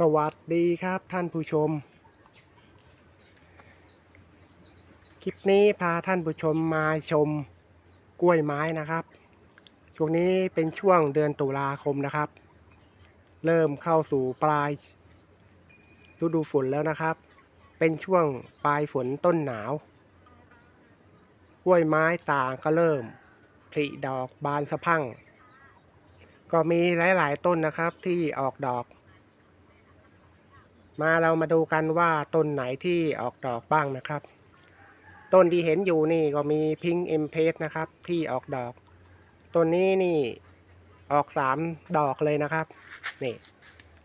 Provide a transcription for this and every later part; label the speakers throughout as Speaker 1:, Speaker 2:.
Speaker 1: สวัสดีครับท่านผู้ชม คลิปนี้พาท่านผู้ชมมาชมกล้วยไม้นะครับ ช่วงนี้เป็นช่วงเดือนตุลาคมนะครับ เริ่มเข้าสู่ปลายฤดูฝนแล้วนะครับ เป็นช่วงปลายฝนต้นหนาวกล้วยไม้ต่างก็เริ่มผลิดอกบานสะพั่ง ก็มีหลาย ๆ ต้นนะครับที่ออกดอก มาเรามาดูกันว่าต้นไหนที่ออกดอกบ้างนะครับ ต้นที่เห็นอยู่นี่ก็มีพิงเอ็มเพสนะครับ ที่ออกดอก ต้นนี้นี่ออกสามดอกเลยนะครับ นี่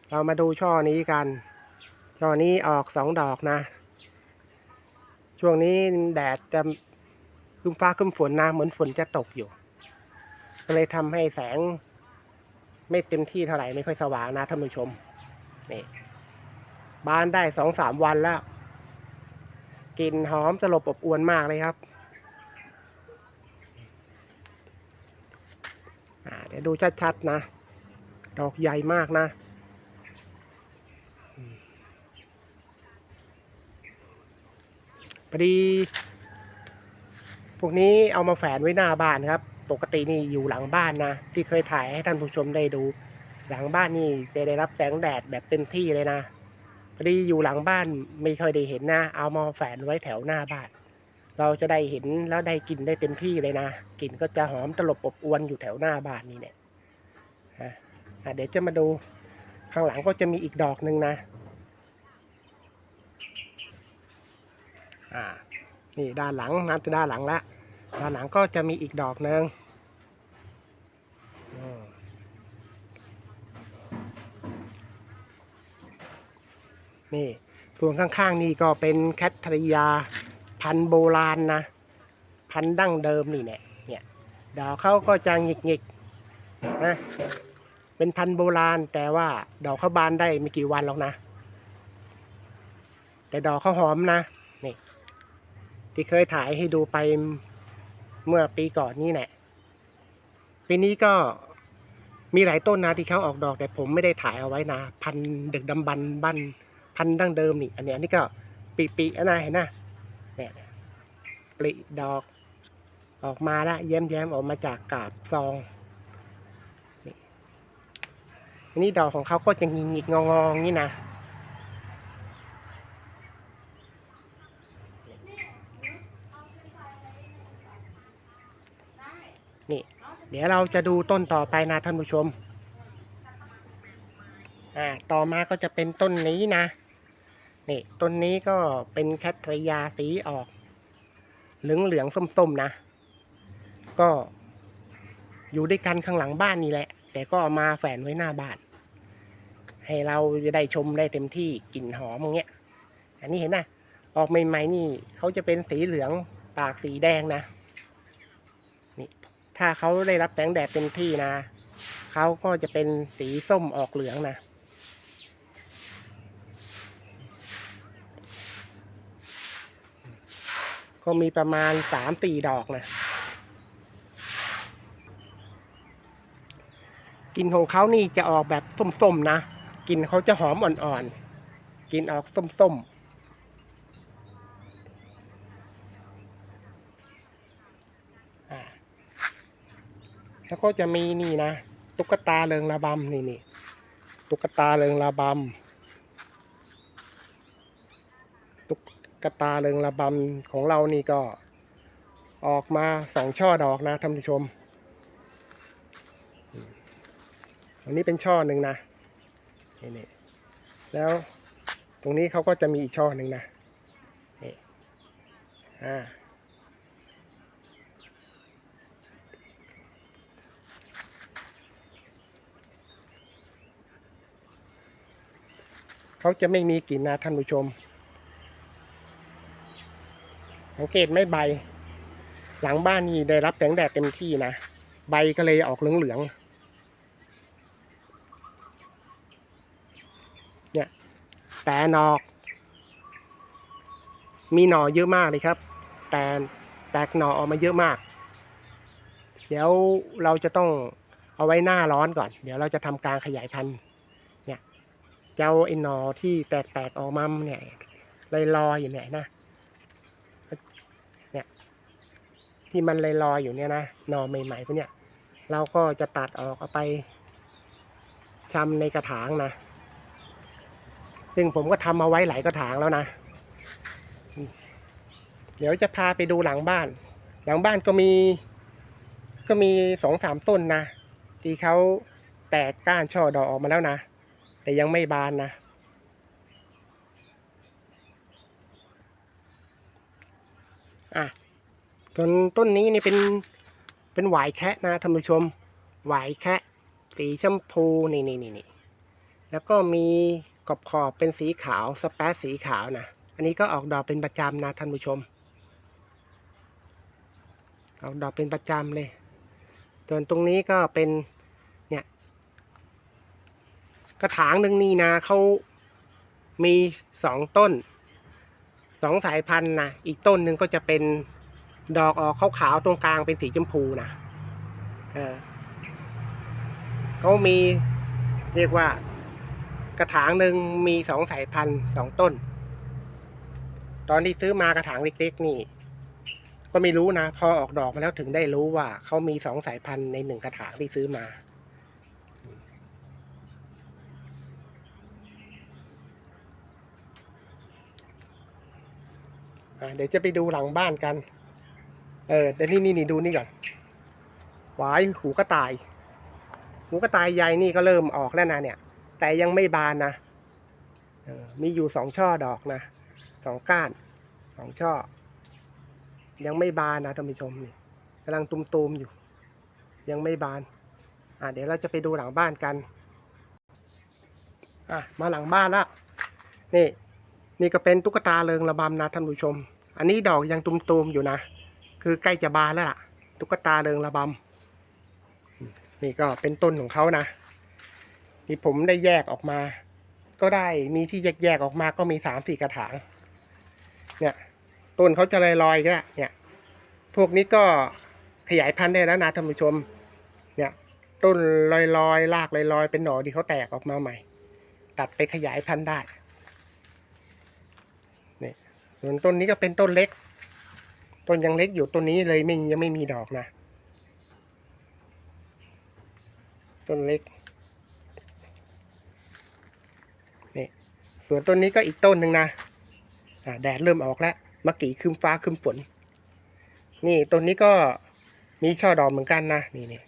Speaker 1: เรามาดูช่อนี้กัน ช่อนี้ออกสองดอกนะ ช่วงนี้แดดจะคึ้มฟ้าคึ้มฝนนะเหมือนฝนจะตกอยู่ ก็เลยทำให้แสง ไม่เต็มที่เท่าไหร่ไม่ค่อยสว่างนะท่านผู้ชมนี่ บานได้สองสามวันแล้วกลิ่นหอมสลบอบอวนมากเลยครับเดี๋ยวดูชัดๆนะ ดอกใหญ่มากนะ พอดี พวกนี้เอามาแฝนไว้หน้าบ้านครับ ปกตินี่อยู่หลังบ้านนะ ที่เคยถ่ายให้ท่านผู้ชมได้ดู หลังบ้านนี่จะได้รับแสงแดดแบบเต็มที่เลยนะ พอดีอยู่หลังบ้านไม่ค่อยได้เห็นนะ เอามาแฝนไว้แถวหน้าบ้าน เราจะได้เห็นแล้วได้กลิ่นได้เต็มที่เลยนะกลิ่นก็จะหอมตลบอบอวนอยู่แถวหน้าบ้านนี่เนี่ยฮะเดี๋ยวจะมาดูข้างหลังก็จะมีอีกดอกหนึ่งนะอ่านี่ด้านหลังนับด้านหลังละด้านหลังก็จะมีอีกดอกหนึ่ง นี่ส่วนข้างๆนี่ก็เป็นแคทริยาพันโบราณนะ พันดั้งเดิมนี่เนี่ยเนี่ยดอกเขาก็จะหงิกๆนะเป็นพันโบราณแต่ว่าดอกเขาบานได้ไม่กี่วันหรอกนะ แต่ดอกเขาหอมนะนี่ที่เคยถ่ายให้ดูไปเมื่อปีก่อนนี่แหละปีนี้ก็มีหลายต้นนะที่เขาออกดอกแต่ผมไม่ได้ถ่ายเอาไว้นะ พันดึกดำบรรพ์บ้าน พันธุ์ดั้งเดิมนี่อันนี้อันนี้ก็ปีปีอันนเห็นนะเนี่ยปลิดอกออกมาล้วแย้มแย้มๆออกมาจากกาบซองนี่อันนี้ดอกของเขาก็จะงิกงิกๆงองนี่นะนี่ เดี๋ยวเราจะดูต้นต่อไปนะท่านผู้ชม อ่า ต่อมาก็จะเป็นต้นนี้นะ นี่ต้นนี้ก็เป็นแคทริยาสีออก เหลืองเหลืองส้มๆนะ ก็อยู่ด้วยกันข้างหลังบ้านนี่แหละ แต่ก็เอามาแฝนไว้หน้าบ้าน ให้เราจะได้ชมได้เต็มที่กลิ่นหอมอย่างเงี้ย อันนี้เห็นนะออกใหม่ๆนี่เขาจะเป็นสีเหลืองปากสีแดงนะ นี่ถ้าเขาได้รับแสงแดดเต็มที่นะเขาก็จะเป็นสีส้มออกเหลืองนะ ก็มีประมาณสามสี่ดอกนะกลิ่นของเขานี่จะออกแบบส้มๆนะกลิ่นเขาจะหอมอ่อนๆกลิ่นออกส้มๆแล้วก็จะมีนี่นะ ตุ๊กตาเริงระบำนี่นี่ตุ๊กตาเริงระบำตุ๊ก กระตาเริงระบำของเรานี่ก็ออกมาสองช่อดอกนะท่านผู้ชม อันนี้เป็นช่อหนึ่งนะนี่นี่แล้วตรงนี้เขาก็จะมีอีกช่อหนึ่งนะนี่อ่าเขาจะไม่มีกลิ่นนะท่านผู้ชม สัง เกตไม่ใบ หลังบ้านนี่ได้รับแสงแดดเต็มที่นะ ใบก็เลยออกเหลืองๆเนี่ยแต่หนอก มีหน่อเยอะมากเลยครับ แต่แตกหน่อออกมาเยอะมาก เดี๋ยวเราจะต้องเอาไว้หน้าร้อนก่อน เดี๋ยวเราจะทำการขยายพันธุ์ เนี่ย เจ้าไอ้หนอที่แตกๆออกมาเนี่ยลอยลอยๆอยู่เนี่ยนะเนี่ย ที่มันลอยอยๆอยู่เนี่ยนะหนอใหม่ๆพวกเนี้ยเราก็จะตัดออกเอาไปชำในกระถางนะ ซึ่งผมก็ทำมาไว้หลายกระถางแล้วนะ เดี๋ยวจะพาไปดูหลังบ้าน หลังบ้านก็มี ก็มีสองสามต้นนะที่เขาแตกก้านช่อดอกออกมาแล้วนะ แต่ยังไม่บานนะ อะ ต้นต้นนี้นี่เป็นเป็นหวายแคะนะท่านผู้ชม หวายแคะสีชมพูนี่นี่นี่นี่แล้วก็มีขอบขอบเป็นสีขาวสเปซสีขาวนะอันนี้ก็ออกดอกเป็นประจำนะท่านผู้ชม ออกดอกเป็นประจำเลยส่วนตรงนี้ก็เป็นเนี่ยกระถางหนึ่งนี่นะเขามีสองต้นสองสายพันธุ์นะอีกต้นหนึ่งก็จะเป็น ดอกออกขาวๆตรงกลางเป็นสีชมพูนะเออเขามีเรียกว่ากระถางหนึ่งมีสองสายพันธุ์สองต้น ตอนที่ซื้อมากระถางเล็กๆนี่ ก็ไม่รู้นะ พอออกดอกมาแล้วถึงได้รู้ว่าเขามีสองสายพันธุ์ในหนึ่งกระถางที่ซื้อมาเดี๋ยวจะไปดูหลังบ้านกัน เออเดี๋ยวนี่นี่นี่ดูนี่ก่อนหวายหูกระต่าย หูกระต่ายใหญ่นี่ก็เริ่มออกแล้วนะเนี่ย แต่ยังไม่บานนะออมีอยู่สองช่อดอกนะสองก้านสองช่อ ยังไม่บานนะท่านผู้ชมนี่กำลังตุมๆอยู่ ยังไม่บาน อะเดี๋ยวเราจะไปดูหลังบ้านกันอะมาหลังบ้านละนี่ นี่ก็เป็นตุ๊กตาเริงระบำนะท่านผู้ชม อันนี้ดอกยังตุมๆอยู่นะ คือใกล้จะบานแล้วล่ะ ตุ๊กตาเริงระบำนี่ก็เป็นต้นของเขานะที่ผมได้แยกออกมา ก็ได้มีที่แยกๆออกมาก็มีสามสี่กระถาง เนี่ย ต้นเขาจะลอยๆก็เนี่ย พวกนี้ก็ขยายพันธุ์ได้แล้วนะท่านผู้ชม เนี่ย ต้นลอยๆรากลอยๆเป็นหน่อที่เขาแตกออกมาใหม่ ตัดไปขยายพันธุ์ได้ นี่ส่วนต้นนี้ก็เป็นต้นเล็ก ต้นยังเล็กอยู่ต้นนี้เลยไม่ยังไม่มีดอกนะ ต้นเล็กนี่ส่วนต้นนี้ก็อีกต้นหนึ่งนะแดดเริ่มออกแล้วมะกี่คืมฟ้าคืมฝน นี่ต้นนี้ก็มีช่อดอกเหมือนกันนะนี่นี่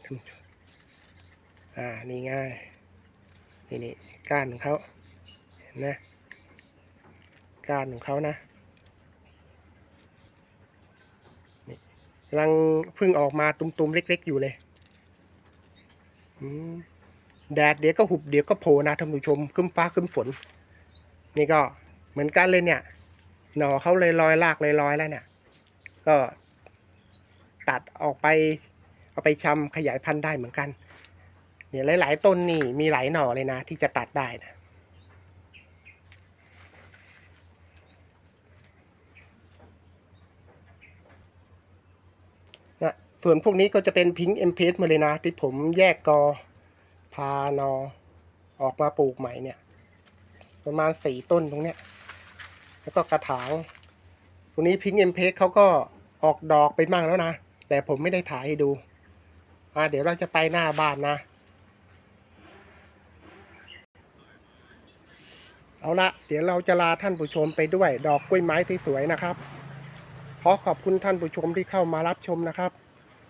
Speaker 1: อ่านี่ง่ายนี่นี่ก้านของเขาเห็นนะก้านของเขานะ กำลังเพิ่งออกมาตุมๆเล็ก ๆ อยู่เลยแดดเดี๋ยวก็หุบเดี๋ยวก็โผล่นะท่านผู้ชมคืมฟ้าคืมฝน นี่ก็เหมือนกันเลยเนี่ยหน่อเขาเลยลอยลากเลยลอยแล้วเนี่ย ก็ตัดออกไป เอาไปชำขยายพันธุ์ได้เหมือนกัน เนี่ยหลาย ๆ ต้นนี่มีหลายหน่อเลยนะ ที่จะตัดได้นะ ส่วนพวกนี้ก็จะเป็นพิงเอ็มเพสมาเลยนะ ที่ผมแยกกอพานอ ออกมาปลูกใหม่เนี่ย ประมาณสี่ต้นตรงเนี้ย แล้วก็กระถางตรงนี้พิงเอ็มเพสเขาก็ออกดอกไปมั่งแล้วนะ แต่ผมไม่ได้ถ่ายให้ดูอ่าเดี๋ยวเราจะไปหน้าบ้านนะ เอาละเดี๋ยวเราจะลาท่านผู้ชมไปด้วย ดอกกล้วยไม้ที่สวยนะครับ ขอขอบคุณท่านผู้ชมที่เข้ามารับชมนะครับ